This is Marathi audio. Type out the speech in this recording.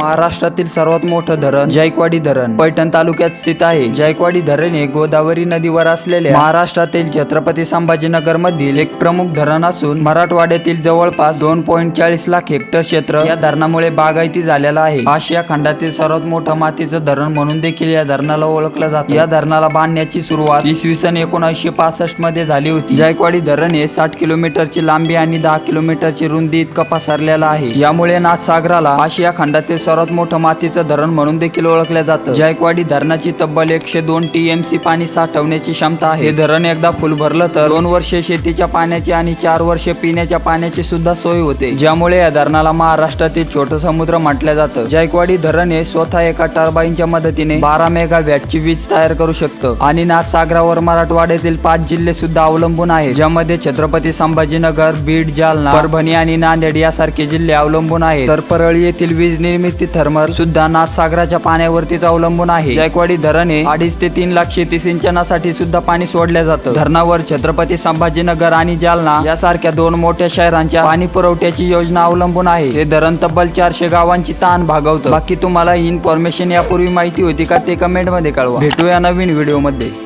महाराष्ट्रातील सर्वात मोठं धरण जायकवाडी धरण. पैठण तालुक्यात स्थित आहे. जायकवाडी धरण हे गोदावरी नदीवर असलेले महाराष्ट्रातील छत्रपती संभाजीनगर मधील एक प्रमुख धरण असून मराठवाड्यातील जवळपास दोन पॉईंट चाळीस लाख हेक्टर क्षेत्र या धरणामुळे बागायती झालेलं आहे. आशिया खंडातील सर्वात मोठं मातीचं धरण म्हणून देखील या धरणाला ओळखलं जातं. या धरणाला बांधण्याची सुरुवात इसवी सन एकोणीसशे पासष्टमध्ये झाली होती. जायकवाडी धरण हे साठ किलोमीटरची लांबी आणि दहा किलोमीटरची रुंदी इतकं पसरलेलं आहे. यामुळे नाथसागराला आशिया खंडातील सर्वात मोठं मातीचं धरण म्हणून देखील ओळखलं जातं. जायकवाडी धरणाची तब्बल एकशे दोन टीएमसी पाणी साठवण्याची क्षमता आहे. हे धरण एकदा फुल भरलं तर दोन वर्षे शेतीच्या पाण्याची आणि चार वर्षे पिण्याच्या पाण्याची सुद्धा सोय होते. ज्यामुळे या धरणाला महाराष्ट्रातील छोटं समुद्र म्हटलं जातं. जायकवाडी धरण हे स्वतः एका टर्बाईनच्या मदतीने बारा मेगा वॅटची वीज तयार करू शकतं. आणि नाथसागरावर मराठवाड्यातील पाच जिल्हे सुद्धा अवलंबून आहे ज्यामध्ये छत्रपती संभाजीनगर बीड जालना परभणी आणि नांदेड यासारखे जिल्हे अवलंबून आहेत. तर परळी येथील वीज निर्मिती थर्मल सुद्धा नाथसागराच्या पाण्यावरतीच अवलंबून आहे. जायकवाडी धरण हे अडीच ते तीन लाख शेती सिंचनासाठी सुद्धा पाणी सोडलं जातं. धरणावर छत्रपती संभाजीनगर आणि जालना यासारख्या दोन मोठ्या शहरांच्या पाणी पुरवठ्याची योजना अवलंबून आहे. हे धरण तब्बल चारशे गावांची ताण भागवतं. बाकी तुम्हाला इन्फॉर्मेशन यापूर्वी माहिती होती का ते कमेंटमध्ये कळवा. भेटूया नवीन व्हिडिओमध्ये.